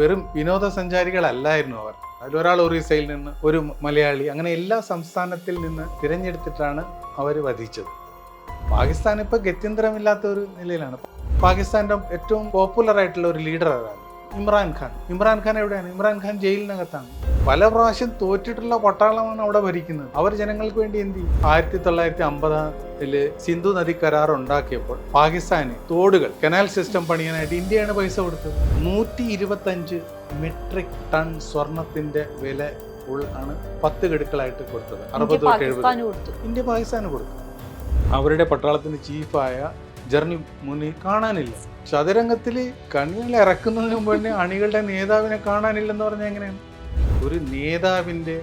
വെറും വിനോദസഞ്ചാരികളല്ലായിരുന്നു അവർ. അതിലൊരാൾ ഒറീസയിൽ നിന്ന് ഒരു മലയാളി അങ്ങനെ എല്ലാ സംസ്ഥാനത്തിൽ നിന്ന് തിരഞ്ഞെടുത്തിട്ടാണ് അവർ വധിച്ചത്. പാകിസ്ഥാൻ ഇപ്പോൾ ഗത്യന്തരമില്ലാത്ത ഒരു നിലയിലാണ്. പാകിസ്ഥാന്റെ ഏറ്റവും പോപ്പുലർ ആയിട്ടുള്ള ഒരു ലീഡർ അതാണ് ഇമ്രാൻഖാൻ ഇമ്രാൻഖാൻ എവിടെയാണ്? ഇമ്രാൻഖാൻ ജയിലിനകത്താണ്. പല പ്രാവശ്യം തോറ്റിട്ടുള്ള പട്ടാളമാണ് അവിടെ ഭരിക്കുന്നത്. അവർ ജനങ്ങൾക്ക് വേണ്ടി എന്ത് ചെയ്യും? ആയിരത്തി തൊള്ളായിരത്തി അമ്പതിൽ സിന്ധു നദി കരാർ ഉണ്ടാക്കിയപ്പോൾ പാകിസ്ഥാന് തോടുകൾ കനാൽ സിസ്റ്റം പണിയാനായിട്ട് ഇന്ത്യയാണ് പൈസ കൊടുത്തത്. നൂറ്റി ഇരുപത്തഞ്ച് മെട്രിക് ടൺ സ്വർണത്തിന്റെ വില ആണ് പത്ത് ഗഡുക്കളായിട്ട് കൊടുത്തത്. അറുപത് തൊട്ട് എഴുപത്. ഇന്ത്യ പാകിസ്ഥാന് കൊടുത്തു. അവരുടെ പട്ടാളത്തിന് ചീഫായ ജർണി മുനി കാണാനില്ല. ചതുരംഗത്തിൽ കണ്ണികൾ ഇറക്കുന്നതിന് മുമ്പ് തന്നെ അണികളുടെ നേതാവിനെ കാണാനില്ലെന്ന് പറഞ്ഞാൽ എങ്ങനെയാണ് ഒരു നേതാവിന്റെ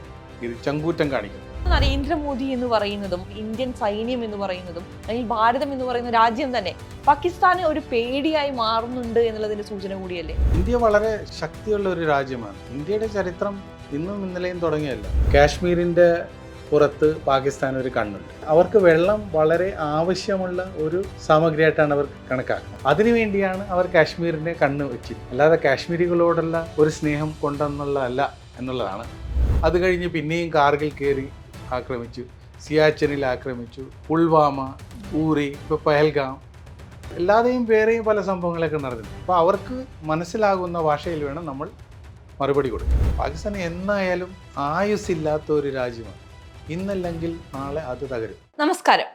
ഇത് ചങ്കൂറ്റം കാണിക്കും. നരേന്ദ്രമോദി എന്ന് പറയുന്നതും ഇന്ത്യൻ സൈന്യം എന്ന് പറയുന്നതും അല്ലെങ്കിൽ ഭാരതം എന്ന് പറയുന്ന രാജ്യം തന്നെ പാകിസ്ഥാന് ഒരു പേടിയായി മാറുന്നുണ്ട് എന്നുള്ളതിന്റെ സൂചന കൂടിയല്ലേ? ഇന്ത്യ വളരെ ശക്തിയുള്ള ഒരു രാജ്യമാണ്. ഇന്ത്യയുടെ ചരിത്രം ഇന്നും ഇന്നലെയും തുടങ്ങിയല്ല കാശ്മീരിന്റെ പുറത്ത് പാകിസ്ഥാൻ ഒരു കണ്ണുണ്ട്. അവർക്ക് വെള്ളം വളരെ ആവശ്യമുള്ള ഒരു സാമഗ്രിയായിട്ടാണ് അവർ കണക്കാക്കുന്നത്. അതിനുവേണ്ടിയാണ് അവർ കാശ്മീരിനെ കണ്ണ് വെച്ചത്. അല്ലാതെ കാശ്മീരികളോടുള്ള ഒരു സ്നേഹം കൊണ്ടെന്നുള്ളതല്ല എന്നുള്ളതാണ്. അത് കഴിഞ്ഞ് പിന്നെയും കാർഗിൽ കയറി ആക്രമിച്ചു. സിയാച്ചനിൽ ആക്രമിച്ചു. പുൽവാമ ഊറി ഇപ്പോൾ പഹൽഗാം എല്ലാതെയും വേറെയും പല സംഭവങ്ങളൊക്കെ നടന്നിട്ടുണ്ട്. അപ്പോൾ അവർക്ക് മനസ്സിലാകുന്ന ഭാഷയിൽ വേണം നമ്മൾ മറുപടി കൊടുക്കാൻ. പാകിസ്ഥാൻ എന്നായാലും ആയുസ്സില്ലാത്ത ഒരു രാജ്യമാണ്. ഇന്നല്ലെങ്കിൽ നാളെ അത് തകരും. നമസ്കാരം.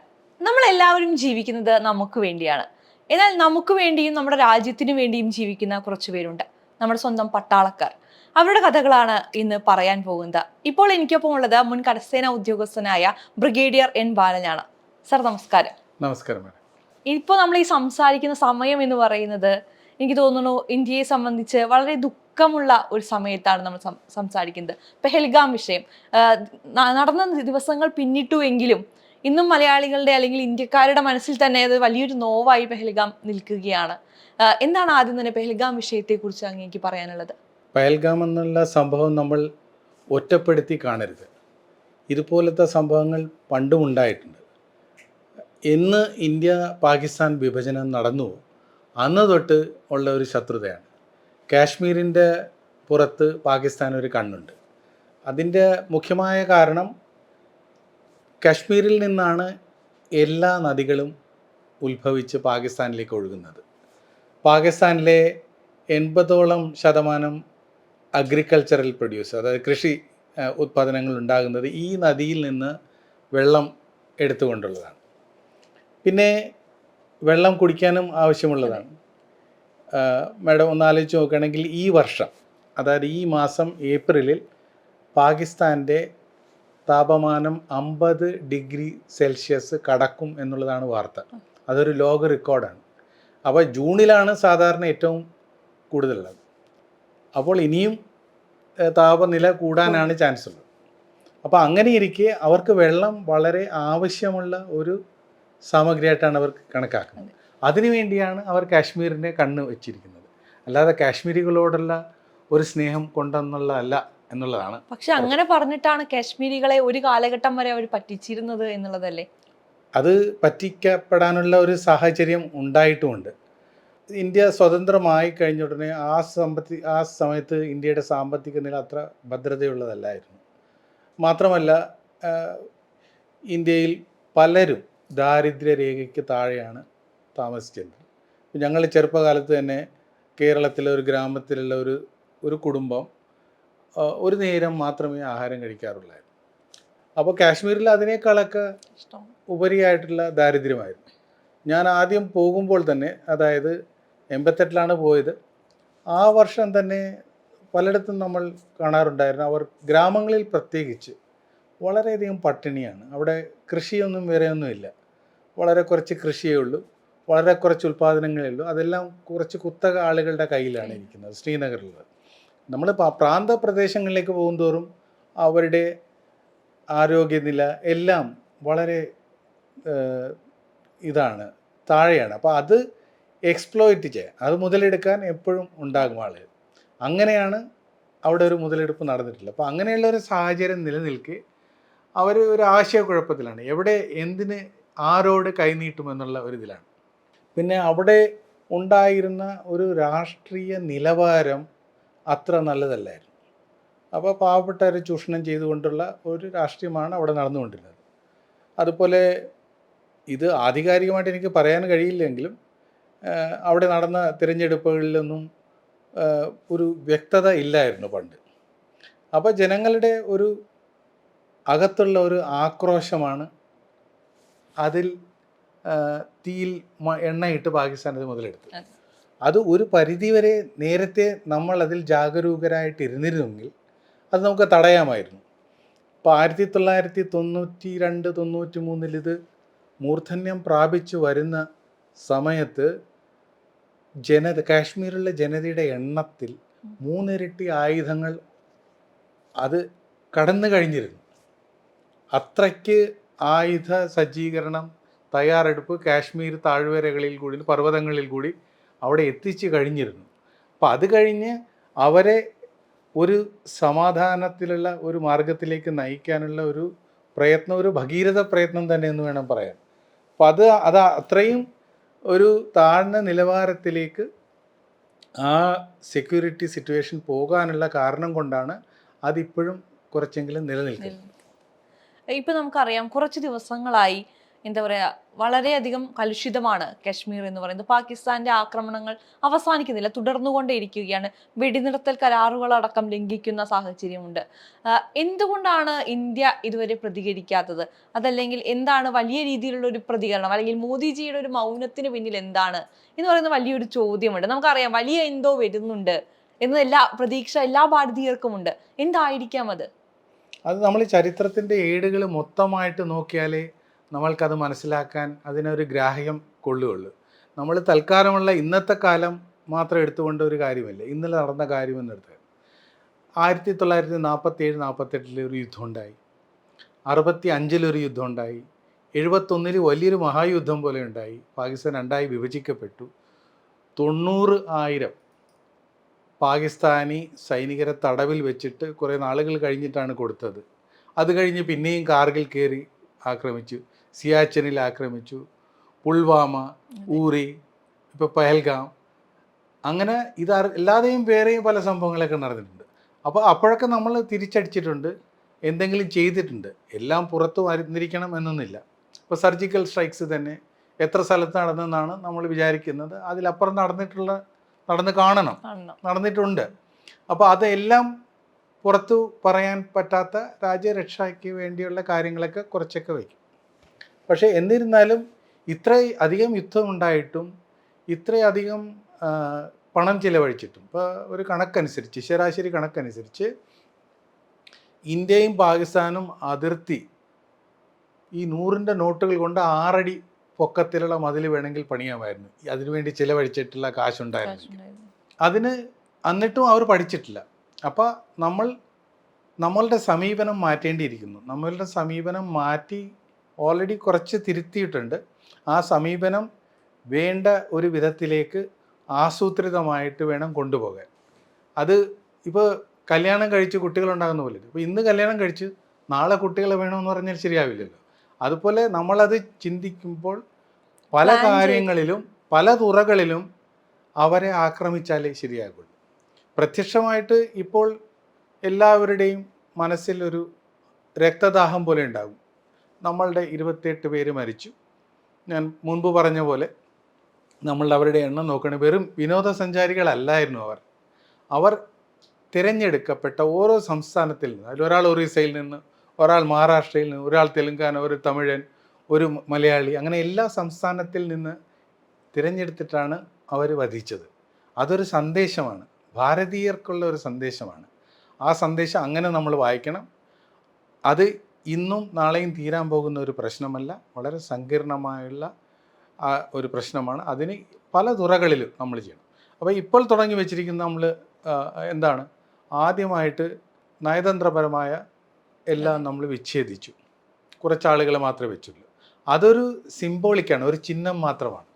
നമ്മൾ എല്ലാവരും ജീവിക്കുന്നത് നമുക്ക് വേണ്ടിയാണ്. എന്നാൽ നമുക്ക് വേണ്ടിയും നമ്മുടെ രാജ്യത്തിന് വേണ്ടിയും ജീവിക്കുന്ന കുറച്ച് പേരുണ്ട്. നമ്മുടെ സ്വന്തം പട്ടാളക്കാർ. അവരുടെ കഥകളാണ് ഇന്ന് പറയാൻ പോകുന്നത്. ഇപ്പോൾ എനിക്കൊപ്പം ഉള്ളത് മുൻ കരസേന ഉദ്യോഗസ്ഥനായ ബ്രിഗേഡിയർ എൻ ബാലനാണ്. സർ നമസ്കാരം. നമസ്കാരം ഇപ്പോൾ നമ്മൾ ഈ സംസാരിക്കുന്ന സമയം എന്ന് പറയുന്നത് എനിക്ക് തോന്നുന്നു ഇന്ത്യയെ സംബന്ധിച്ച് വളരെ ദുഃഖമുള്ള ഒരു സമയത്താണ് നമ്മൾ സംസാരിക്കുന്നത്. പെഹൽഗാം വിഷയം. നടന്ന ദിവസങ്ങൾ പിന്നിട്ടു എങ്കിലും ഇന്നും മലയാളികളുടെ അല്ലെങ്കിൽ ഇന്ത്യക്കാരുടെ മനസ്സിൽ തന്നെ അത് വലിയൊരു നോവായി പെഹൽഗാം നിൽക്കുകയാണ്. എന്താണ് ആദ്യം തന്നെ പെഹൽഗാം വിഷയത്തെക്കുറിച്ച് അങ്ങേക്ക് പറയാനുള്ളത്? പെഹൽഗാം എന്നുള്ള സംഭവം നമ്മൾ ഒറ്റപ്പെടുത്തി കാണരുത്. ഇതുപോലത്തെ സംഭവങ്ങൾ പണ്ടും ഉണ്ടായിട്ടുണ്ട്. എന്ന് ഇന്ത്യ പാകിസ്ഥാൻ വിഭജനം നടന്നു. അന്ന് തൊട്ട് ഉള്ള ഒരു ശത്രുതയാണ്. കാശ്മീരിന്റെ പുറത്ത് പാകിസ്ഥാൻ ഒരു കണ്ണുണ്ട്. അതിന്റെ മുഖ്യമായ കാരണം കാശ്മീരിൽ നിന്നാണ് എല്ലാ നദികളും ഉത്ഭവിച്ച് പാകിസ്ഥാനിലേക്ക് ഒഴുകുന്നത്. പാകിസ്ഥാനിലെ എൺപതോളം ശതമാനം അഗ്രികൾച്ചറൽ പ്രൊഡ്യൂസ് അതായത് കൃഷി ഉത്പാദനങ്ങൾ ഉണ്ടാകുന്നത് ഈ നദിയിൽ നിന്ന് വെള്ളം എടുത്തുകൊണ്ടുള്ളതാണ്. പിന്നെ വെള്ളം കുടിക്കാനും ആവശ്യമുള്ളതാണ്. മാഡം ഒന്ന് ആലോചിച്ച് നോക്കുകയാണെങ്കിൽ ഈ വർഷം അതായത് ഈ മാസം ഏപ്രിലിൽ പാകിസ്ഥാന്റെ താപമാനം അമ്പത് ഡിഗ്രി സെൽഷ്യസ് കടക്കും എന്നുള്ളതാണ് വാർത്ത. അതൊരു ലോക റെക്കോർഡാണ്. അപ്പോൾ ജൂണിലാണ് സാധാരണ ഏറ്റവും കൂടുതലുള്ളത്. അപ്പോൾ ഇനിയും താപനില കൂടാനാണ് ചാൻസ് ഉള്ളത്. അപ്പോൾ അങ്ങനെ ഇരിക്കെ അവർക്ക് വെള്ളം വളരെ ആവശ്യമുള്ള ഒരു സാമഗ്രിയായിട്ടാണ് അവർക്ക് കണക്കാക്കുന്നത്. അതിനുവേണ്ടിയാണ് അവർ കാശ്മീരിനെ കണ്ണ് വെച്ചിരിക്കുന്നത്. അല്ലാതെ കാശ്മീരികളോടുള്ള ഒരു സ്നേഹം കൊണ്ടെന്നുള്ളതല്ല എന്നുള്ളതാണ്. പക്ഷെ അങ്ങനെ പറഞ്ഞിട്ടാണ് കാശ്മീരികളെ ഒരു കാലഘട്ടം വരെ അവർ പറ്റിച്ചിരുന്നത് എന്നുള്ളതല്ലേ? അത് പറ്റിക്കപ്പെടാനുള്ള ഒരു സാഹചര്യം ഉണ്ടായിട്ടുമുണ്ട് ഇന്ത്യ സ്വതന്ത്രമായി കഴിഞ്ഞ ഉടനെ ആ സമ്പത്തി ആ സമയത്ത് ഇന്ത്യയുടെ സാമ്പത്തിക നില അത്ര ഭദ്രതയുള്ളതല്ലായിരുന്നു. മാത്രമല്ല ഇന്ത്യയിൽ പലരും ദാരിദ്ര്യരേഖയ്ക്ക് താഴെയാണ് താമസിച്ചിരുന്നത് ഞങ്ങൾ ചെറുപ്പകാലത്ത് തന്നെ കേരളത്തിലെ ഒരു ഗ്രാമത്തിലുള്ള ഒരു ഒരു കുടുംബം ഒരു നേരം മാത്രമേ ആഹാരം കഴിക്കാറുള്ളായിരുന്നു. അപ്പോൾ കാശ്മീരിൽ അതിനേക്കാളൊക്കെ ഇഷ്ടം. ഉപരിയായിട്ടുള്ള ദാരിദ്ര്യമായിരുന്നു. ഞാൻ ആദ്യം പോകുമ്പോൾ തന്നെ അതായത് എൺപത്തെട്ടിലാണ് പോയത്. ആ വർഷം തന്നെ പലയിടത്തും നമ്മൾ കാണാറുണ്ടായിരുന്നു. അവർ ഗ്രാമങ്ങളിൽ പ്രത്യേകിച്ച് വളരെയധികം പട്ടിണിയാണ്. അവിടെ കൃഷിയൊന്നും വേറെയൊന്നുമില്ല. വളരെ കുറച്ച് കൃഷിയേ ഉള്ളൂ. വളരെ കുറച്ച് ഉൽപ്പാദനങ്ങളേ ഉള്ളൂ. അതെല്ലാം കുറച്ച് കുത്തക ആളുകളുടെ കയ്യിലാണ് ഇരിക്കുന്നത് ശ്രീനഗറിലുള്ളത് നമ്മൾ പ്രാന്ത പ്രദേശങ്ങളിലേക്ക് പോകുന്തോറും അവരുടെ ആരോഗ്യനില എല്ലാം വളരെ ഇതാണ് താഴെയാണ്. അപ്പോൾ അത് എക്സ്പ്ലോയിറ്റ് ചെയ്യാൻ അത് മുതലെടുക്കാൻ എപ്പോഴും ഉണ്ടാകും ആളുകൾ അങ്ങനെയാണ് അവിടെ ഒരു മുതലെടുപ്പ് നടന്നിട്ടില്ല അപ്പോൾ അങ്ങനെയുള്ള ഒരു സാഹചര്യം നിലനിൽക്കെ അവർ ഒരു ആശയക്കുഴപ്പത്തിലാണ്. എവിടെ എന്തിന് ആരോട് കൈനീട്ടുമെന്നുള്ള ഒരു ഇതിലാണ് പിന്നെ അവിടെ ഉണ്ടായിരുന്ന ഒരു രാഷ്ട്രീയ നിലവാരം അത്ര നല്ലതല്ലായിരുന്നു. അപ്പോൾ പാവപ്പെട്ടവരെ ചൂഷണം ചെയ്തുകൊണ്ടുള്ള ഒരു രാഷ്ട്രീയമാണ് അവിടെ നടന്നുകൊണ്ടിരുന്നത്. അതുപോലെ ഇത് ആധികാരികമായിട്ട് എനിക്ക് പറയാൻ കഴിയില്ലെങ്കിലും അവിടെ നടന്ന തിരഞ്ഞെടുപ്പുകളിലൊന്നും ഒരു വ്യക്തത ഇല്ലായിരുന്നു പണ്ട്. അപ്പോൾ ജനങ്ങളുടെ ഒരു അകത്തുള്ള ഒരു ആക്രോശമാണ് അതിൽ തീയിൽ എണ്ണയിട്ട് പാകിസ്ഥാൻ അത് മുതലെടുത്തു. അത്. ഒരു പരിധിവരെ നേരത്തെ നമ്മൾ അതിൽ ജാഗരൂകരായിട്ടിരുന്നിരുന്നെങ്കിൽ അത് നമുക്ക് തടയാമായിരുന്നു. ഇപ്പോൾ ആയിരത്തി തൊള്ളായിരത്തി തൊണ്ണൂറ്റി രണ്ട് തൊണ്ണൂറ്റി മൂന്നിൽ ഇത് മൂർധന്യം പ്രാപിച്ചു വരുന്ന സമയത്ത് ജനത കാശ്മീരിലെ ജനതയുടെ എണ്ണത്തിൽ മൂന്നിരട്ടി ആയുധങ്ങൾ അത് കടന്നു കഴിഞ്ഞിരുന്നു അത്രയ്ക്ക് ആയുധ സജ്ജീകരണം തയ്യാറെടുപ്പ് കാശ്മീർ താഴ്വരകളിൽ കൂടി പർവതങ്ങളിൽ കൂടി അവിടെ എത്തിച്ചു കഴിഞ്ഞിരുന്നു. അപ്പം അത് കഴിഞ്ഞ് അവരെ ഒരു സമാധാനത്തിലുള്ള ഒരു മാർഗത്തിലേക്ക് നയിക്കാനുള്ള ഒരു പ്രയത്നം ഒരു ഭഗീരഥ പ്രയത്നം തന്നെ എന്ന് വേണം പറയാൻ. അപ്പം അത് അത് അത്രയും ഒരു താഴ്ന്ന നിലവാരത്തിലേക്ക് ആ സെക്യൂരിറ്റി സിറ്റുവേഷൻ പോകാനുള്ള കാരണം കൊണ്ടാണ് അതിപ്പോഴും കുറച്ചെങ്കിലും നിലനിൽക്കുന്നത്. ഇപ്പം നമുക്കറിയാം കുറച്ച് ദിവസങ്ങളായി എന്താ പറയുക വളരെയധികം കലുഷിതമാണ് കശ്മീർ എന്ന് പറയുന്നത്. പാകിസ്ഥാന്റെ ആക്രമണങ്ങൾ അവസാനിക്കുന്നില്ല തുടർന്നുകൊണ്ടേയിരിക്കുകയാണ്. വെടിനിർത്തൽ കരാറുകളടക്കം ലംഘിക്കുന്ന സാഹചര്യമുണ്ട്. എന്തുകൊണ്ടാണ് ഇന്ത്യ ഇതുവരെ പ്രതികരിക്കാത്തത്? അതല്ലെങ്കിൽ എന്താണ് വലിയ രീതിയിലുള്ള ഒരു പ്രതികരണം? അല്ലെങ്കിൽ മോദിജിയുടെ ഒരു മൗനത്തിന് പിന്നിൽ എന്താണ്? എന്ന് പറയുന്ന വലിയൊരു ചോദ്യമുണ്ട്. നമുക്കറിയാം വലിയ എന്തോ വരുന്നുണ്ട് എന്ന് എല്ലാ പ്രതീക്ഷ എല്ലാ ഭാരതീയർക്കുമുണ്ട്. എന്തായിരിക്കാം അത്? അത് നമ്മൾ ചരിത്രത്തിന്റെ ഏടുകൾ മൊത്തമായിട്ട് നോക്കിയാലേ നമ്മൾക്കത് മനസ്സിലാക്കാൻ അതിനൊരു ഗ്രാഹ്യം കൊള്ളുകയുള്ളൂ. നമ്മൾ തൽക്കാലമുള്ള ഇന്നത്തെ കാലം മാത്രം എടുത്തുകൊണ്ട് ഒരു കാര്യമില്ല. ഇന്നലെ നടന്ന കാര്യമെന്നെടുത്ത് ആയിരത്തി തൊള്ളായിരത്തി നാൽപ്പത്തി ഏഴ് നാൽപ്പത്തെട്ടിൽ ഒരു യുദ്ധം ഉണ്ടായി അറുപത്തി അഞ്ചിലൊരു യുദ്ധം ഉണ്ടായി എഴുപത്തൊന്നിൽ വലിയൊരു മഹായുദ്ധം പോലെ ഉണ്ടായി. പാകിസ്ഥാൻ രണ്ടായി വിഭജിക്കപ്പെട്ടു. തൊണ്ണൂറ് ആയിരം പാകിസ്ഥാനി സൈനികരെ തടവിൽ വെച്ചിട്ട് കുറേ നാളുകൾ കഴിഞ്ഞിട്ടാണ് കൊടുത്തത്. അത് കഴിഞ്ഞ് പിന്നെയും കാർഗിൽ കയറി ആക്രമിച്ചു. സിയാച്ചനിൽ ആക്രമിച്ചു പുൽവാമ ഊറി ഇപ്പോൾ പഹൽഗാം. അങ്ങനെ ഇത് എല്ലാതെയും വേറെയും പല സംഭവങ്ങളൊക്കെ നടന്നിട്ടുണ്ട്. അപ്പോൾ അപ്പോഴൊക്കെ നമ്മൾ തിരിച്ചടിച്ചിട്ടുണ്ട് എന്തെങ്കിലും ചെയ്തിട്ടുണ്ട്. എല്ലാം പുറത്ത് വരുന്നിരിക്കണം എന്നൊന്നുമില്ല. ഇപ്പോൾ സർജിക്കൽ സ്ട്രൈക്സ് തന്നെ എത്ര സ്ഥലത്ത് നടന്നെന്നാണ് നമ്മൾ വിചാരിക്കുന്നത്. അതിലപ്പുറം നടന്നിട്ടുള്ള നടന്ന് കാണണം. നടന്നിട്ടുണ്ട്. അപ്പോൾ അതെല്ലാം പുറത്തു പറയാൻ പറ്റാത്ത രാജ്യരക്ഷയ്ക്ക് വേണ്ടിയുള്ള കാര്യങ്ങളൊക്കെ കുറച്ചൊക്കെ വയ്ക്കും. പക്ഷേ എന്നിരുന്നാലും ഇത്ര അധികം യുദ്ധം ഉണ്ടായിട്ടും ഇത്രയധികം പണം ചിലവഴിച്ചിട്ടും ഇപ്പോൾ ഒരു കണക്കനുസരിച്ച് ശരാശരി കണക്കനുസരിച്ച് ഇന്ത്യയും പാകിസ്ഥാനും അതിർത്തി ഈ നൂറിന്റെ നോട്ടുകൾ കൊണ്ട് ആറടി പൊക്കത്തിലുള്ള മതിൽ വേണമെങ്കിൽ പണിയാമായിരുന്നു. അതിനുവേണ്ടി ചിലവഴിച്ചിട്ടുള്ള കാശുണ്ടായിരുന്നു. അതിന് എന്നിട്ടും അവർ പഠിച്ചിട്ടില്ല. അപ്പോൾ നമ്മൾ നമ്മളുടെ സമീപനം മാറ്റേണ്ടിയിരിക്കുന്നു. നമ്മളുടെ സമീപനം മാറ്റി ഓൾറെഡി കുറച്ച് തിരുത്തിയിട്ടുണ്ട്. ആ സമീപനം വേണ്ട ഒരു വിധത്തിലേക്ക് ആസൂത്രിതമായിട്ട് വേണം കൊണ്ടുപോകാൻ. അത് ഇപ്പോൾ കല്യാണം കഴിച്ച് കുട്ടികളുണ്ടാകുന്ന പോലെ ഇപ്പോൾ ഇന്ന് കല്യാണം കഴിച്ച് നാളെ കുട്ടികളെ വേണമെന്ന് പറഞ്ഞാൽ ശരിയാവില്ലല്ലോ. അതുപോലെ നമ്മളത് ചിന്തിക്കുമ്പോൾ പല കാര്യങ്ങളിലും പല തുറകളിലും അവരെ ആക്രമിച്ചാലേ ശരിയാകുള്ളൂ. പ്രത്യക്ഷമായിട്ട് ഇപ്പോൾ എല്ലാവരുടെയും മനസ്സിൽ ഒരു രക്തദാഹം പോലെ ഉണ്ടാകും. നമ്മളുടെ ഇരുപത്തിയെട്ട് പേര് മരിച്ചു. ഞാൻ മുൻപ് പറഞ്ഞ പോലെ നമ്മൾ അവരുടെ എണ്ണം നോക്കണ വെറും വിനോദസഞ്ചാരികളല്ലായിരുന്നു അവർ. അവർ തിരഞ്ഞെടുക്കപ്പെട്ട ഓരോ സംസ്ഥാനത്തിൽ നിന്ന് ഒരാൾ ഒറീസയിൽ നിന്ന് ഒരാൾ മഹാരാഷ്ട്രയിൽ നിന്ന് ഒരാൾ തെലുങ്കാന ഒരു തമിഴൻ ഒരു മലയാളി അങ്ങനെ എല്ലാ സംസ്ഥാനത്തിൽ നിന്ന് തിരഞ്ഞെടുത്തിട്ടാണ് അവർ വധിച്ചത്. അതൊരു സന്ദേശമാണ് ഭാരതീയർക്കുള്ള ഒരു സന്ദേശമാണ്. ആ സന്ദേശം അങ്ങനെ നമ്മൾ വായിക്കണം. അത് ഇന്നും നാളെയും തീരാൻ പോകുന്ന ഒരു പ്രശ്നമല്ല. വളരെ സങ്കീർണമായുള്ള ആ ഒരു പ്രശ്നമാണ്. അതിന് പല തുറകളിലും നമ്മൾ ചെയ്യണം. അപ്പോൾ ഇപ്പോൾ തുടങ്ങി വെച്ചിരിക്കുന്ന നമ്മൾ എന്താണ്? ആദ്യമായിട്ട് നയതന്ത്രപരമായ എല്ലാം നമ്മൾ വിച്ഛേദിച്ചു. കുറച്ചാളുകളെ മാത്രമേ വെച്ചുള്ളൂ. അതൊരു സിംബോളിക്കാണ് ഒരു ചിഹ്നം മാത്രമാണ്.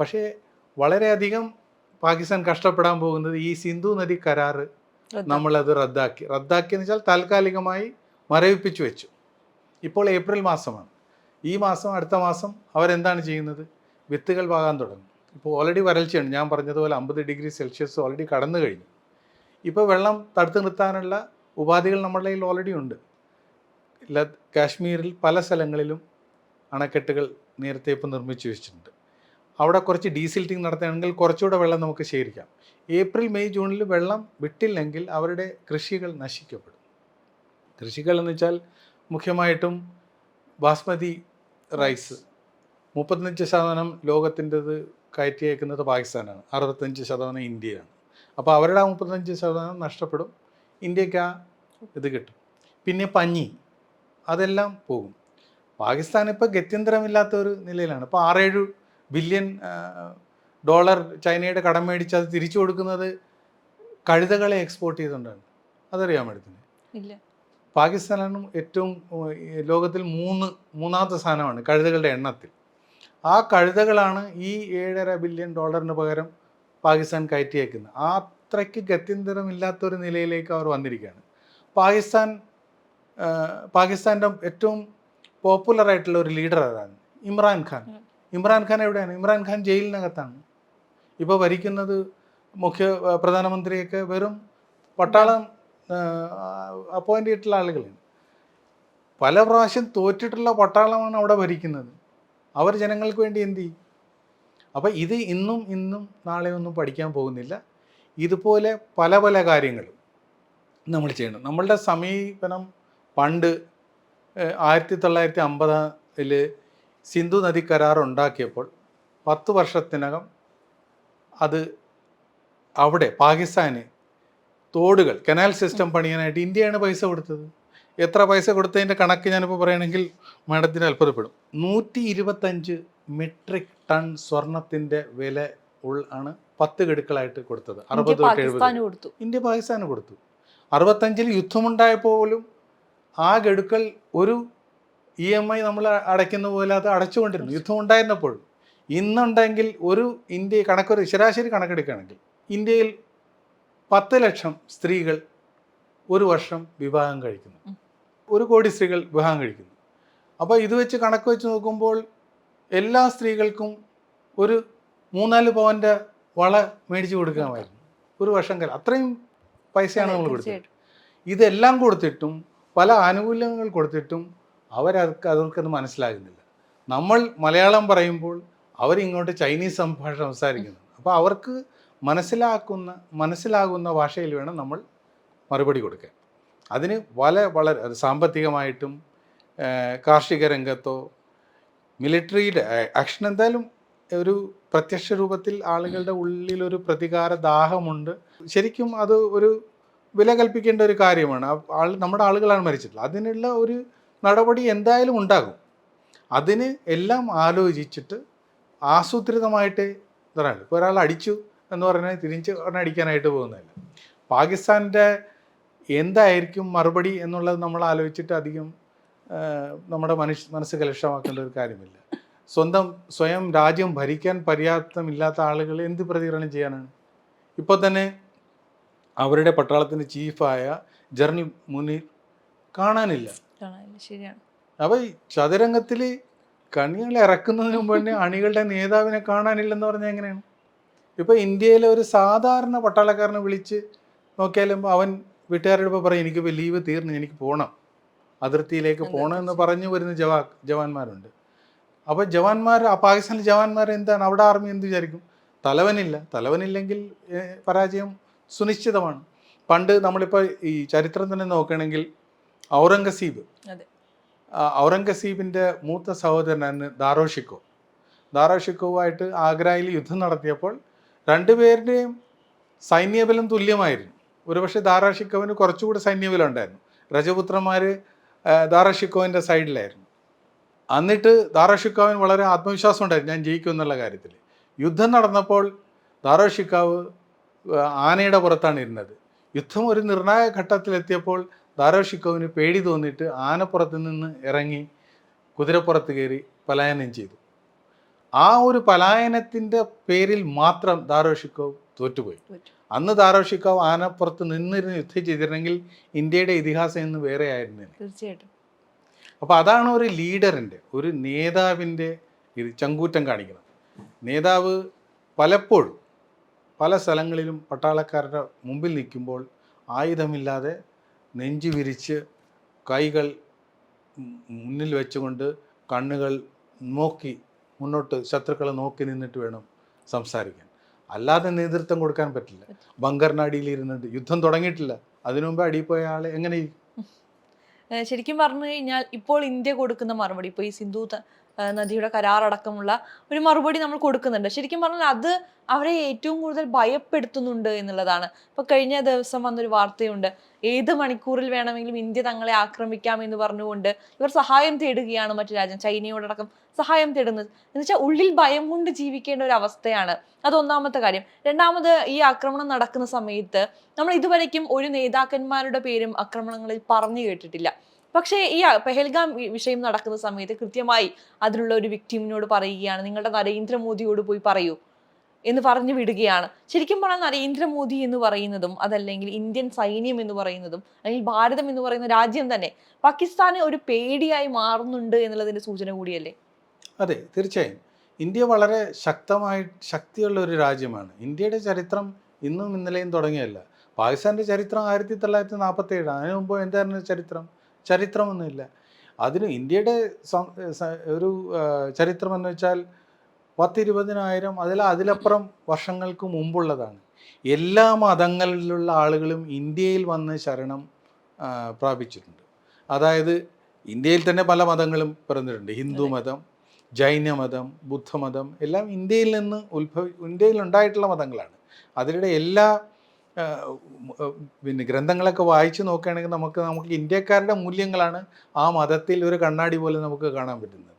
പക്ഷേ വളരെയധികം പാകിസ്ഥാൻ കഷ്ടപ്പെടാൻ പോകുന്നത് ഈ സിന്ധു നദി കരാറ് നമ്മളത് റദ്ദാക്കി. റദ്ദാക്കിയെന്ന് വെച്ചാൽ താൽക്കാലികമായി മരവിപ്പിച്ചു വെച്ചു. ഇപ്പോൾ ഏപ്രിൽ മാസമാണ്. ഈ മാസം അടുത്ത മാസം അവരെന്താണ് ചെയ്യുന്നത്? വിത്തുകൾ പാകാൻ തുടങ്ങും. ഇപ്പോൾ ഓൾറെഡി വരൾച്ചയാണ് ഞാൻ പറഞ്ഞതുപോലെ അമ്പത് ഡിഗ്രി സെൽഷ്യസ് ഓൾറെഡി കടന്നു കഴിഞ്ഞു. ഇപ്പോൾ വെള്ളം തടുത്തു നിർത്താനുള്ള ഉപാധികൾ നമ്മുടെ കയ്യിൽ ഓൾറെഡി ഉണ്ട്. കാശ്മീരിൽ പല സ്ഥലങ്ങളിലും അണക്കെട്ടുകൾ നേരത്തെ ഇപ്പോൾ നിർമ്മിച്ചു വെച്ചിട്ടുണ്ട്. അവിടെ കുറച്ച് ഡീസിൽറ്റിംഗ് നടത്തുകയാണെങ്കിൽ കുറച്ചുകൂടെ വെള്ളം നമുക്ക് ശേഖരിക്കാം. ഏപ്രിൽ മെയ് ജൂണിൽ വെള്ളം വിട്ടില്ലെങ്കിൽ അവരുടെ കൃഷികൾ നശിക്കപ്പെടും. കൃഷികൾ എന്ന് വെച്ചാൽ മുഖ്യമായിട്ടും ബാസ്മതി റൈസ്. മുപ്പത്തഞ്ച് ശതമാനം ലോകത്തിന്റെത് കയറ്റി അയക്കുന്നത് പാകിസ്ഥാനാണ്. അറുപത്തഞ്ച് ശതമാനം ഇന്ത്യയാണ്. അപ്പോൾ അവരുടെ ആ മുപ്പത്തഞ്ച് ശതമാനം നഷ്ടപ്പെടും. ഇന്ത്യയ്ക്ക് ആ ഇത് കിട്ടും. പിന്നെ പഞ്ഞി. അതെല്ലാം പോകും. പാകിസ്ഥാൻ ഇപ്പോൾ ഗത്യന്തരമില്ലാത്ത ഒരു നിലയിലാണ്. ഇപ്പോൾ ആറേഴ് ബില്യൺ ഡോളർ ചൈനയുടെ കടം മേടിച്ച് അത് തിരിച്ചു കൊടുക്കുന്നത് കഴുതകളെ എക്സ്പോർട്ട് ചെയ്തുകൊണ്ടാണ്. അതറിയാൻ മേഡത്തിന് പാകിസ്ഥാനാണ് ഏറ്റവും ലോകത്തിൽ മൂന്ന് മൂന്നാമത്തെ സ്ഥാനമാണ് കഴുതകളുടെ എണ്ണത്തിൽ. ആ കഴുതകളാണ് ഈ ഏഴര ബില്യൺ ഡോളറിന് പകരം പാകിസ്ഥാൻ കയറ്റി അയക്കുന്നത് ആ അത്രയ്ക്ക് ഗത്യന്തരമില്ലാത്തൊരു നിലയിലേക്ക് അവർ വന്നിരിക്കുകയാണ്. പാകിസ്ഥാൻ പാകിസ്ഥാന്റെ ഏറ്റവും പോപ്പുലർ ആയിട്ടുള്ള ഒരു ലീഡർ ആരാണ്? ഇമ്രാൻഖാൻ ഇമ്രാൻഖാൻ എവിടെയാണ്? ഇമ്രാൻഖാൻ ജയിലിനകത്താണ്. ഇപ്പോൾ ഭരിക്കുന്നത് മുഖ്യ പ്രധാനമന്ത്രിയൊക്കെ വെറും പട്ടാളം അപ്പോയിന്റ് ചെയ്തിട്ടുള്ള ആളുകളാണ് പല പ്രാവശ്യം തോറ്റിട്ടുള്ള പട്ടാളമാണ് അവിടെ ഭരിക്കുന്നത്. അവർ ജനങ്ങൾക്ക് വേണ്ടി എന്ത് ചെയ്യും? അപ്പോൾ ഇത് ഇന്നും ഇന്നും നാളെ ഒന്നും പഠിക്കാൻ പോകുന്നില്ല. ഇതുപോലെ പല പല കാര്യങ്ങളും നമ്മൾ ചെയ്യണം. നമ്മളുടെ സമീപനം പണ്ട് ആയിരത്തി തൊള്ളായിരത്തി അമ്പതിൽ സിന്ധു നദി കരാർ ഉണ്ടാക്കിയപ്പോൾ പത്ത് വർഷത്തിനകം അത് അവിടെ പാകിസ്ഥാന് തോടുകൾ കനാൽ സിസ്റ്റം പണിയാനായിട്ട് ഇന്ത്യയാണ് പൈസ കൊടുത്തത്. എത്ര പൈസ കൊടുത്തതിന്റെ കണക്ക് ഞാനിപ്പോൾ പറയുകയാണെങ്കിൽ മാഡത്തിന് അത്ഭുതപ്പെടും. നൂറ്റി ഇരുപത്തഞ്ച് മെട്രിക് ടൺ സ്വർണത്തിന്റെ വില ഉൾ ആണ് പത്ത് ഗഡുക്കളായിട്ട് കൊടുത്തത്. അറുപത് തൊട്ട് എഴുപത്. ഇന്ത്യ പാകിസ്ഥാന് കൊടുത്തു. അറുപത്തഞ്ചിൽ യുദ്ധമുണ്ടായപ്പോൾ പോലും ആ ഗഡുക്കൾ ഒരു ഇ എം ഐ നമ്മൾ അടയ്ക്കുന്ന പോലെ അത് അടച്ചുകൊണ്ടിരുന്നു. യുദ്ധം ഉണ്ടായിരുന്നപ്പോൾ ഇന്നുണ്ടെങ്കിൽ ഒരു ഇന്ത്യ കണക്കൊരു ശരാശരി കണക്കെടുക്കുകയാണെങ്കിൽ ഇന്ത്യയിൽ പത്ത് ലക്ഷം സ്ത്രീകൾ ഒരു വർഷം വിവാഹം കഴിക്കുന്നു. ഒരു കോടി സ്ത്രീകൾ വിവാഹം കഴിക്കുന്നു. അപ്പോൾ ഇത് വെച്ച് കണക്ക് വെച്ച് നോക്കുമ്പോൾ എല്ലാ സ്ത്രീകൾക്കും ഒരു മൂന്നാൽ പവന്റെ വള മേടിച്ചു കൊടുക്കാമായിരുന്നു. ഒരു വർഷം കാലം അത്രയും പൈസയാണ് നമ്മൾ കൊടുത്തത്. ഇതെല്ലാം കൊടുത്തിട്ടും പല ആനുകൂല്യങ്ങൾ കൊടുത്തിട്ടും അവരതൊക്കെ അവർക്കത് മനസ്സിലാകുന്നില്ല. നമ്മൾ മലയാളം പറയുമ്പോൾ അവരിങ്ങോട്ട് ചൈനീസ് സംഭാഷണം സംസാരിക്കുന്നു. അപ്പോൾ അവർക്ക് മനസ്സിലാക്കുന്ന മനസ്സിലാകുന്ന ഭാഷയിൽ വേണം നമ്മൾ മറുപടി കൊടുക്കാൻ. അതിന് വല വളരെ അത് സാമ്പത്തികമായിട്ടും കാർഷിക രംഗത്തോ മിലിറ്ററിയുടെ ആക്ഷൻ എന്തായാലും ഒരു പ്രത്യക്ഷ രൂപത്തിൽ ആളുകളുടെ ഉള്ളിൽ ഒരു പ്രതികാര ദാഹമുണ്ട്. ശരിക്കും അത് ഒരു വില കൽപ്പിക്കേണ്ട ഒരു കാര്യമാണ്. ആൾ നമ്മുടെ ആളുകളാണ് മരിച്ചിട്ടുള്ളത്. അതിനുള്ള ഒരു നടപടി എന്തായാലും ഉണ്ടാകും. അതിന് എല്ലാം ആലോചിച്ചിട്ട് ആസൂത്രിതമായിട്ട് ഇതാണ് ഇപ്പോൾ ഒരാൾ അടിച്ചു എന്ന് പറഞ്ഞാൽ തിരിച്ച് അടിക്കാനായിട്ട് പോകുന്നില്ല. പാകിസ്ഥാന്റെ എന്തായിരിക്കും മറുപടി എന്നുള്ളത് നമ്മൾ ആലോചിച്ചിട്ട് അധികം നമ്മുടെ മനുഷ്യ മനസ്സ് കലുഷമാക്കേണ്ട ഒരു കാര്യമില്ല. സ്വന്തം സ്വയം രാജ്യം ഭരിക്കാൻ പര്യാപ്തമില്ലാത്ത ആളുകൾ എന്ത് പ്രതികരണം ചെയ്യാനാണ് ഇപ്പോൾ തന്നെ അവരുടെ പട്ടാളത്തിന്റെ ചീഫായ ജനറൽ മുനീർ കാണാനില്ല. ശരിയാണ്. അപ്പോൾ ഈ ചതുരംഗത്തിൽ കണികൾ ഇറക്കുന്നതിന് മുമ്പ് തന്നെ അണികളുടെ നേതാവിനെ കാണാനില്ലെന്ന് പറഞ്ഞാൽ എങ്ങനെയാണ്? ഇപ്പോൾ ഇന്ത്യയിലെ ഒരു സാധാരണ പട്ടാളക്കാരനെ വിളിച്ച് നോക്കിയാലും അവൻ വീട്ടുകാരോട് ഇപ്പോൾ പറയും എനിക്കിപ്പോൾ ലീവ് തീർന്നു എനിക്ക് പോകണം അതിർത്തിയിലേക്ക് പോകണം എന്ന് പറഞ്ഞു വരുന്ന ജവാ ജവാന്മാരുണ്ട്. അപ്പോൾ ജവാന്മാർ പാകിസ്ഥാനിലെ ജവാന്മാർ എന്താണ്? അവിടെ ആർമി എന്ത് വിചാരിക്കും? തലവനില്ല. തലവനില്ലെങ്കിൽ പരാജയം സുനിശ്ചിതമാണ്. പണ്ട് നമ്മളിപ്പോൾ ഈ ചരിത്രം തന്നെ നോക്കുകയാണെങ്കിൽ ഔറംഗസീബ്. ഔറംഗസീബിന്റെ മൂത്ത സഹോദരനാണ് ദാറോഷിക്കോ ദാറോഷിക്കോവുമായിട്ട് ആഗ്രയിൽ യുദ്ധം നടത്തിയപ്പോൾ രണ്ടുപേരുടെയും സൈന്യബലം തുല്യമായിരുന്നു. ഒരുപക്ഷെ ദാറാഷിക്കോവിന് കുറച്ചുകൂടി സൈന്യബലം ഉണ്ടായിരുന്നു. രജപുത്രന്മാർ ദാരാഷിക്കോവിന്റെ സൈഡിലായിരുന്നു. എന്നിട്ട് ദാറാഷിക്കാവിന് വളരെ ആത്മവിശ്വാസം ഉണ്ടായിരുന്നു ഞാൻ ജയിക്കും എന്നുള്ള കാര്യത്തിൽ യുദ്ധം നടന്നപ്പോൾ ദാരാഷിക്കാവ് ആനയുടെ പുറത്താണ് ഇരുന്നത്. യുദ്ധം ഒരു നിർണായക ഘട്ടത്തിലെത്തിയപ്പോൾ ദാരാഷിക്കോവിന് പേടി തോന്നിയിട്ട് ആനപ്പുറത്ത് നിന്ന് ഇറങ്ങി കുതിരപ്പുറത്ത് കയറി പലായനം ചെയ്തു. ആ ഒരു പലായനത്തിന്റെ പേരിൽ മാത്രം ദാരോഷിക്കോവ് തോറ്റുപോയി. അന്ന് ദാരോഷിക്കോവ് ആനപ്പുറത്ത് നിന്നിരുന്ന് യുദ്ധം ചെയ്തിരുന്നെങ്കിൽ ഇന്ത്യയുടെ ഇതിഹാസം ഇന്ന് വേറെ ആയിരുന്നേനെ തീർച്ചയായിട്ടും. അപ്പോൾ അതാണ് ഒരു ലീഡറിന്റെ ഒരു നേതാവിന്റെ ഇത് ചങ്കൂറ്റം കാണിക്കുന്നത്. നേതാവ് പലപ്പോഴും പല സ്ഥലങ്ങളിലും പട്ടാളക്കാരുടെ മുമ്പിൽ നിൽക്കുമ്പോൾ ആയുധമില്ലാതെ നെഞ്ചു വിരിച്ച് കൈകൾ മുന്നിൽ വെച്ചുകൊണ്ട് കണ്ണുകൾ നോക്കി മുന്നോട്ട് ശത്രുക്കളെ നോക്കി നിന്നിട്ട് വേണം സംസാരിക്കാൻ. അല്ലാതെ നേതൃത്വം കൊടുക്കാൻ പറ്റില്ല. ബങ്കറിനടിയിൽ ഇരുന്നിട്ട് യുദ്ധം തുടങ്ങിയിട്ടില്ല. അതിനു മുമ്പ് അടിയിൽ ആളെ എങ്ങനെ ശരിക്കും പറഞ്ഞു കഴിഞ്ഞാൽ ഇപ്പോൾ ഇന്ത്യ കൊടുക്കുന്ന മറുപടി ഇപ്പോൾ ഈ സിന്ധു നദിയുടെ കരാറടക്കമുള്ള ഒരു മറുപടി നമ്മൾ കൊടുക്കുന്നുണ്ട്. ശരിക്കും പറഞ്ഞാൽ അത് അവരെ ഏറ്റവും കൂടുതൽ ഭയപ്പെടുത്തുന്നുണ്ട് എന്നുള്ളതാണ്. ഇപ്പൊ കഴിഞ്ഞ ദിവസം വന്നൊരു വാർത്തയുണ്ട്. ഏത് മണിക്കൂറിൽ വേണമെങ്കിലും ഇന്ത്യ തങ്ങളെ ആക്രമിക്കാം എന്ന് പറഞ്ഞുകൊണ്ട് ഇവർ സഹായം തേടുകയാണ് മറ്റു രാജ്യം ചൈനയോടടക്കം സഹായം തേടുന്നത്. എന്ന് വെച്ചാൽ ഉള്ളിൽ ഭയം കൊണ്ട് ജീവിക്കേണ്ട ഒരു അവസ്ഥയാണ്. അത് ഒന്നാമത്തെ കാര്യം. രണ്ടാമത് ഈ ആക്രമണം നടക്കുന്ന സമയത്ത് നമ്മൾ ഇതുവരയ്ക്കും ഒരു നേതാക്കന്മാരുടെ പേരും ആക്രമണങ്ങളിൽ പറഞ്ഞു കേട്ടിട്ടില്ല. പക്ഷേ ഈ പെഹൽഗാം വിഷയം നടക്കുന്ന സമയത്ത് കൃത്യമായി അതിനുള്ള ഒരു വിക്ടിമിനോട് പറയുകയാണ്. നിങ്ങളുടെ നരേന്ദ്രമോദിയോട് പോയി പറയൂ എന്ന് പറഞ്ഞു വിടുകയാണ്. ശരിക്കും പറഞ്ഞാൽ നരേന്ദ്രമോദി എന്ന് പറയുന്നതും അതല്ലെങ്കിൽ ഇന്ത്യൻ സൈന്യം എന്ന് പറയുന്നതും അല്ലെങ്കിൽ ഭാരതം എന്ന് പറയുന്ന രാജ്യം തന്നെ പാകിസ്ഥാന് ഒരു പേടിയായി മാറുന്നുണ്ട് എന്നുള്ളതിന്റെ സൂചന കൂടിയല്ലേ? അതെ തീർച്ചയായും. ഇന്ത്യ വളരെ ശക്തമായി ശക്തിയുള്ള ഒരു രാജ്യമാണ്. ഇന്ത്യയുടെ ചരിത്രം ഇന്നും ഇന്നലെയും തുടങ്ങിയല്ല പാകിസ്ഥാന്റെ ചരിത്രം ആയിരത്തി തൊള്ളായിരത്തി നാൽപ്പത്തി ഏഴാണ് അതിനു മുമ്പ് എന്തായിരുന്നു ചരിത്രം? ചരിത്രമൊന്നുമില്ല. അതിന് ഇന്ത്യയുടെ ഒരു ചരിത്രം എന്ന് വെച്ചാൽ പത്തിരുപതിനായിരം അതിൽ അതിലപ്പുറം വർഷങ്ങൾക്ക് മുമ്പുള്ളതാണ്. എല്ലാ മതങ്ങളിലുള്ള ആളുകളും ഇന്ത്യയിൽ വന്ന് ശരണം പ്രാപിച്ചിട്ടുണ്ട്. അതായത് ഇന്ത്യയിൽ തന്നെ പല മതങ്ങളും പിറന്നിട്ടുണ്ട്. ഹിന്ദു മതം ജൈനമതം ബുദ്ധമതം എല്ലാം ഇന്ത്യയിൽ നിന്ന് ഉത്ഭവി ഇന്ത്യയിൽ ഉണ്ടായിട്ടുള്ള മതങ്ങളാണ്. അതിലൂടെ എല്ലാ പിന്നെ ഗ്രന്ഥങ്ങളൊക്കെ വായിച്ചു നോക്കുകയാണെങ്കിൽ നമുക്ക് നമുക്ക് ഇന്ത്യക്കാരുടെ മൂല്യങ്ങളാണ് ആ മതത്തിൽ ഒരു കണ്ണാടി പോലെ നമുക്ക് കാണാൻ പറ്റുന്നത്.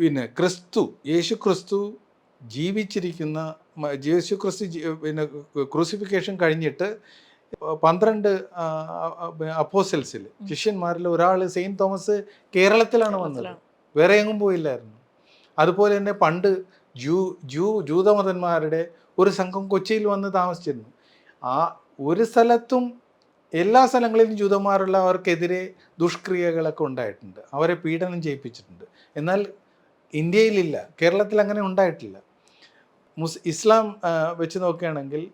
പിന്നെ ക്രിസ്തു യേശു ക്രിസ്തു ജീവിച്ചിരിക്കുന്ന യേശു ക്രിസ്തു പിന്നെ ക്രൂസിഫിക്കേഷൻ കഴിഞ്ഞിട്ട് പന്ത്രണ്ട് അപ്പോസൽസിൽ ശിഷ്യന്മാരിൽ ഒരാൾ സെയിന്റ് തോമസ് കേരളത്തിലാണ് വന്നത്. വേറെ എങ്ങും പോയില്ലായിരുന്നു. അതുപോലെ തന്നെ പണ്ട് ജൂ ജൂ ജൂതമതന്മാരുടെ ഒരു സംഘം കൊച്ചിയിൽ വന്ന് താമസിച്ചിരുന്നു. ആ ഒരു സ്ഥലത്തും എല്ലാ സ്ഥലങ്ങളിലും ജൂതന്മാരുള്ളവർക്കെതിരെ ദുഷ്ക്രിയകളൊക്കെ ഉണ്ടായിട്ടുണ്ട്. അവരെ പീഡനം ചെയ്യിപ്പിച്ചിട്ടുണ്ട്. എന്നാൽ ഇന്ത്യയിലില്ല. കേരളത്തിൽ അങ്ങനെ ഉണ്ടായിട്ടില്ല. മുസ് ഇസ്ലാം വെച്ച് നോക്കുകയാണെങ്കിൽ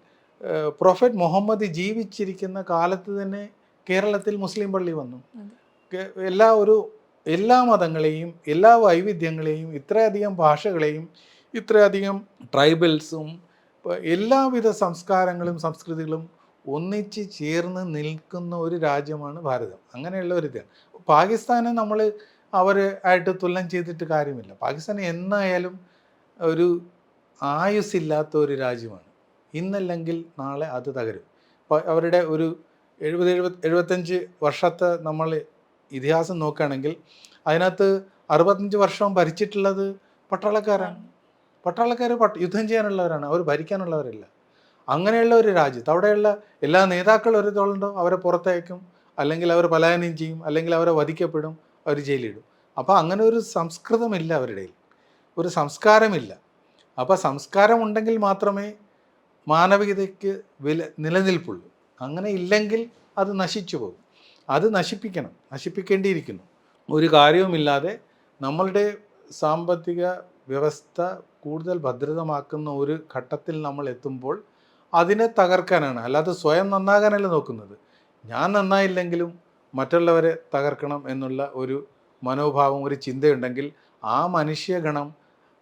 പ്രൊഫറ്റ് മുഹമ്മദ് ജീവിച്ചിരിക്കുന്ന കാലത്ത് തന്നെ കേരളത്തിൽ മുസ്ലിം പള്ളി വന്നു. എല്ലാ ഒരു എല്ലാ മതങ്ങളെയും എല്ലാ വൈവിധ്യങ്ങളെയും ഇത്രയധികം ഭാഷകളെയും ഇത്രയധികം ട്രൈബൽസും എല്ലാവിധ സംസ്കാരങ്ങളും സംസ്കൃതികളും ഒന്നിച്ച് ചേർന്ന് നിൽക്കുന്ന ഒരു രാജ്യമാണ് ഭാരതം. അങ്ങനെയുള്ള ഒരു ഇതാണ് പാകിസ്ഥാനെ നമ്മൾ അവർ ആയിട്ട് തുലനം ചെയ്തിട്ട് കാര്യമില്ല. പാകിസ്ഥാൻ എന്നായാലും ഒരു ആയുസ്സില്ലാത്ത ഒരു രാജ്യമാണ്. ഇന്നല്ലെങ്കിൽ നാളെ അത് തകരും. അവരുടെ ഒരു എഴുപത് എഴുപത് എഴുപത്തഞ്ച് വർഷത്തെ നമ്മൾ ഇതിഹാസം നോക്കുകയാണെങ്കിൽ അതിനകത്ത് അറുപത്തഞ്ച് വർഷം ഭരിച്ചിട്ടുള്ളത് പട്ടാളക്കാരാണ്. പട്ടാളക്കാർ പട്ട യുദ്ധം ചെയ്യാനുള്ളവരാണ് അവർ ഭരിക്കാനുള്ളവരല്ല. അങ്ങനെയുള്ള ഒരു രാജ്യത്ത് അവിടെയുള്ള എല്ലാ നേതാക്കളും ഒരു തോളുണ്ടോ അവരെ പുറത്തയക്കും അല്ലെങ്കിൽ അവർ പലായനം ചെയ്യും അല്ലെങ്കിൽ അവരെ വധിക്കപ്പെടും അവർ ജയിലിടും. അപ്പോൾ അങ്ങനെ ഒരു സംസ്കൃതമില്ല അവരുടെ ഒരു സംസ്കാരമില്ല. അപ്പോൾ സംസ്കാരം ഉണ്ടെങ്കിൽ മാത്രമേ മാനവികതയ്ക്ക് വില നിലനിൽപ്പുള്ളൂ. അങ്ങനെ ഇല്ലെങ്കിൽ അത് നശിച്ചു പോകും. അത് നശിപ്പിക്കണം നശിപ്പിക്കേണ്ടിയിരിക്കുന്നു. ഒരു കാര്യവുമില്ലാതെ നമ്മളുടെ സാമ്പത്തിക വ്യവസ്ഥ കൂടുതൽ ഭദ്രതമാക്കുന്ന ഒരു ഘട്ടത്തിൽ നമ്മൾ എത്തുമ്പോൾ അതിനെ തകർക്കാനാണ്. അല്ലാതെ സ്വയം നന്നാകാനല്ല നോക്കുന്നത്. ഞാൻ നന്നായില്ലെങ്കിലും മറ്റുള്ളവരെ തകർക്കണം എന്നുള്ള ഒരു മനോഭാവം ഒരു ചിന്തയുണ്ടെങ്കിൽ ആ മനുഷ്യഗണം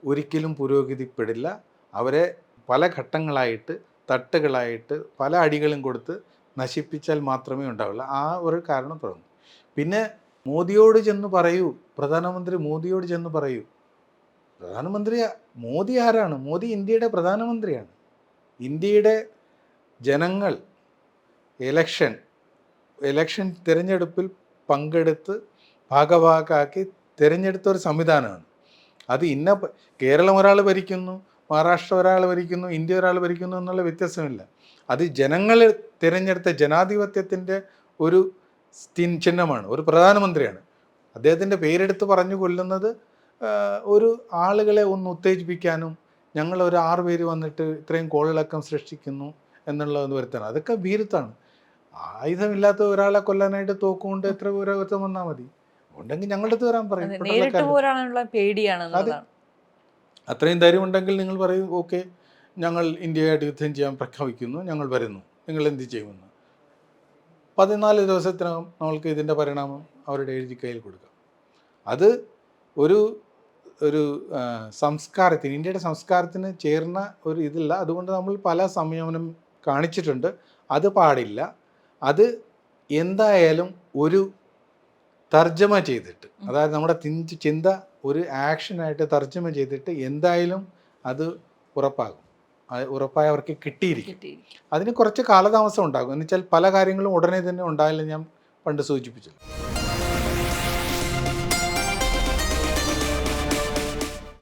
ഒരിക്കലും പുരോഗതിപ്പെടില്ല. അവരെ പല ഘട്ടങ്ങളായിട്ട് തട്ടുകളായിട്ട് പല അടികളും കൊടുത്ത് നശിപ്പിച്ചാൽ മാത്രമേ ഉണ്ടാവുള്ളൂ. ആ ഒരു കാരണം തുടങ്ങും. പിന്നെ മോദിയോട് ചെന്ന് പറയൂ. പ്രധാനമന്ത്രി മോദിയോട് ചെന്ന് പറയൂ. പ്രധാനമന്ത്രി മോദി ആരാണ്? മോദി ഇന്ത്യയുടെ പ്രധാനമന്ത്രിയാണ്. ഇന്ത്യയുടെ ജനങ്ങൾ എലക്ഷൻ എലക്ഷൻ തിരഞ്ഞെടുപ്പിൽ പങ്കെടുത്ത് ഭാഗഭാഗമാക്കി തിരഞ്ഞെടുത്ത ഒരു സംവിധാനമാണ്. അത് ഇന്ന കേരളം ഒരാൾ ഭരിക്കുന്നു മഹാരാഷ്ട്ര ഒരാൾ ഭരിക്കുന്നു ഇന്ത്യ ഒരാൾ ഭരിക്കുന്നു എന്നുള്ള വ്യത്യാസമില്ല. അത് ജനങ്ങൾ തിരഞ്ഞെടുത്ത ജനാധിപത്യത്തിന്റെ ഒരു ചിഹ്നമാണ് ഒരു പ്രധാനമന്ത്രിയാണ്. അദ്ദേഹത്തിന്റെ പേരെടുത്ത് പറഞ്ഞു കൊല്ലുന്നത് ഒരു ആളുകളെ ഒന്ന് ഉത്തേജിപ്പിക്കാനും ഞങ്ങൾ ഒരു ആറ് പേര് വന്നിട്ട് ഇത്രയും കോളിളക്കം സൃഷ്ടിക്കുന്നു എന്നുള്ളത് വരുത്തണം. അതൊക്കെ ഭീരുത്താണ്. ആയുധമില്ലാത്ത ഒരാളെ കൊല്ലാനായിട്ട് തോക്കുകൊണ്ട് എത്ര പേരെ ഒരുത്തം വന്നാൽ മതി? ഉണ്ടെങ്കിൽ ഞങ്ങളുടെ അടുത്ത് വരാൻ പറയും. പേടിയാണ് അത്രയും ധൈര്യം ഉണ്ടെങ്കിൽ നിങ്ങൾ പറയും ഓക്കെ ഞങ്ങൾ ഇന്ത്യയായിട്ട് യുദ്ധം ചെയ്യാൻ പ്രഖ്യാപിക്കുന്നു ഞങ്ങൾ വരുന്നു. നിങ്ങൾ എന്ത് ചെയ്യുമെന്ന്? പതിനാല് ദിവസത്തിനകം നമ്മൾക്ക് ഇതിന്റെ പരിണാമം അവരുടെ എഴുതി കയ്യിൽ കൊടുക്കാം. അത് ഒരു ഒരു സംസ്കാരത്തിന് ഇന്ത്യയുടെ സംസ്കാരത്തിന് ചേർന്ന ഒരു ഇതില്ല. അതുകൊണ്ട് നമ്മൾ പല സംയമനം കാണിച്ചിട്ടുണ്ട്. അത് പാടില്ല. അത് എന്തായാലും ഒരു തർജമ ചെയ്തിട്ട് അതായത് നമ്മുടെ ചിന്ത ഒരു ആക്ഷനായിട്ട് തർജമ ചെയ്തിട്ട് എന്തായാലും അത് ഉറപ്പാകും. ഉറപ്പായി അവർക്ക് കിട്ടിയിരിക്കും. കിട്ടിയിരിക്കും. അതിന് കുറച്ച് കാലതാമസം ഉണ്ടാകും. എന്നുവെച്ചാൽ പല കാര്യങ്ങളും ഉടനെ തന്നെ ഉണ്ടായില്ല ഞാൻ പണ്ട് സൂചിപ്പിച്ചു